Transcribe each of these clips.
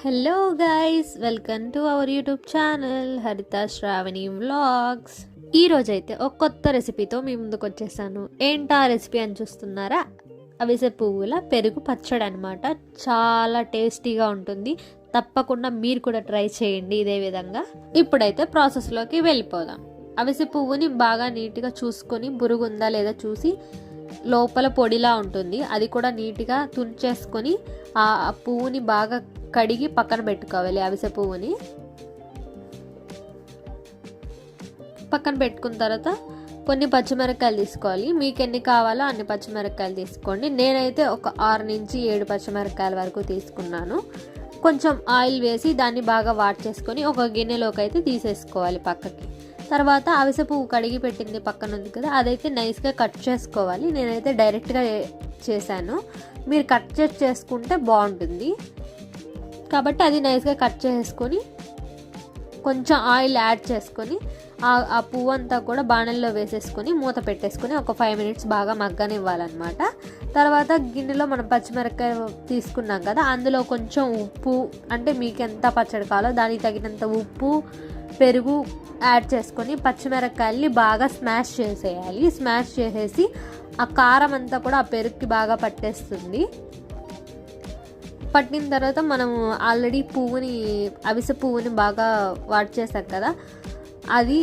Hello guys welcome to our YouTube channel Haritha Sravani vlogs ఈ రోజైతే ఒక కొత్త రెసిపీతో మీ ముందుకు వచ్చేసాను. ఏంటా రెసిపీ అని చూస్తున్నారా? అవిసె పువ్వుల పెరుగు పచ్చడి అనమాట చాలా టేస్టీగా ఉంటుంది. తప్పకుండా మీరు కూడా ట్రై చేయండి ఇదే విధంగా. ఇప్పుడైతే ప్రాసెస్లోకి వెళ్ళిపోదాం. అవిసె పువ్వుని బాగా నీట్గా చూసుకొని బురుగు ఉందా లేదా చూసి లోపల పొడిలా ఉంటుంది. అది కూడా నీట్గా తుంచేసుకొని ఆ పువ్వుని బాగా కడిగి పక్కన పెట్టుకోవాలి అవిసె పువ్వుని. పక్కన పెట్టుకున్న తర్వాత కొన్ని పచ్చిమిరపకాయలు తీసుకోవాలి. మీకు ఎన్ని కావాలో అన్ని పచ్చిమిరపకాయలు తీసుకోండి. నేనైతే ఒక ఆరు నుంచి ఏడు పచ్చిమిరపకాయల వరకు తీసుకున్నాను. కొంచెం ఆయిల్ వేసి దాన్ని బాగా వాట్ చేసుకొని ఒక గిన్నెలోకి అయితే తీసేసుకోవాలి పక్కకి. తర్వాత అవిసె పువ్వు కడిగి పెట్టింది పక్కన ఉంది కదా అదైతే నైస్గా కట్ చేసుకోవాలి. నేనైతే డైరెక్ట్గా చేశాను. మీరు కట్ చేసి చేసుకుంటే బాగుంటుంది. కాబట్టి అది నైస్గా కట్ చేసుకొని కొంచెం ఆయిల్ యాడ్ చేసుకొని ఆ పువ్వు అంతా కూడా బాణల్లో వేసేసుకొని మూత పెట్టేసుకొని ఒక ఫైవ్ మినిట్స్ బాగా మగ్గనివ్వాలన్నమాట. తర్వాత గిన్నెలో మనం పచ్చిమిరపకాయ తీసుకున్నాం కదా అందులో కొంచెం ఉప్పు అంటే మీకు ఎంత పచ్చడి కావాలో దానికి తగినంత ఉప్పు పెరుగు యాడ్ చేసుకొని పచ్చిమిరపకాయల్ని బాగా స్మాష్ చేసేయాలి. స్మాష్ చేసేసి ఆ కారం అంతా కూడా ఆ పెరుగుకి బాగా పట్టేస్తుంది. పట్టిన తర్వాత మనం ఆల్రెడీ పువ్వుని అవిసె పువ్వుని బాగా వాట్ చేసాం కదా అది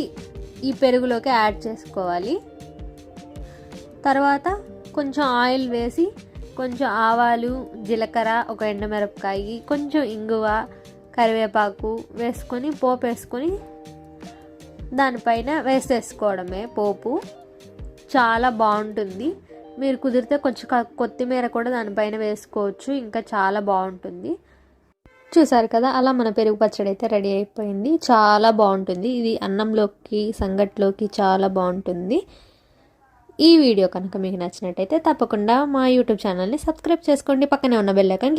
ఈ పెరుగులోకి యాడ్ చేసుకోవాలి. తర్వాత కొంచెం ఆయిల్ వేసి కొంచెం ఆవాలు జీలకర్ర ఒక ఎండమిరపకాయ కొంచెం ఇంగువ కరివేపాకు వేసుకొని పోపు వేసుకొని దానిపైన వేసేసుకోవడమే పోపు. చాలా బాగుంటుంది. మీరు కుదిరితే కొంచెం కొత్తిమీర కూడా దానిపైన వేసుకోవచ్చు. ఇంకా చాలా బాగుంటుంది. చూసారు కదా అలా మన పెరుగు పచ్చడి అయితే రెడీ అయిపోయింది. చాలా బాగుంటుంది. ఇది అన్నంలోకి సంగట్లోకి చాలా బాగుంటుంది. ఈ వీడియో కనుక మీకు నచ్చినట్టయితే తప్పకుండా మా యూట్యూబ్ ఛానల్ని సబ్స్క్రైబ్ చేసుకోండి. పక్కనే ఉన్న బెల్లైకన్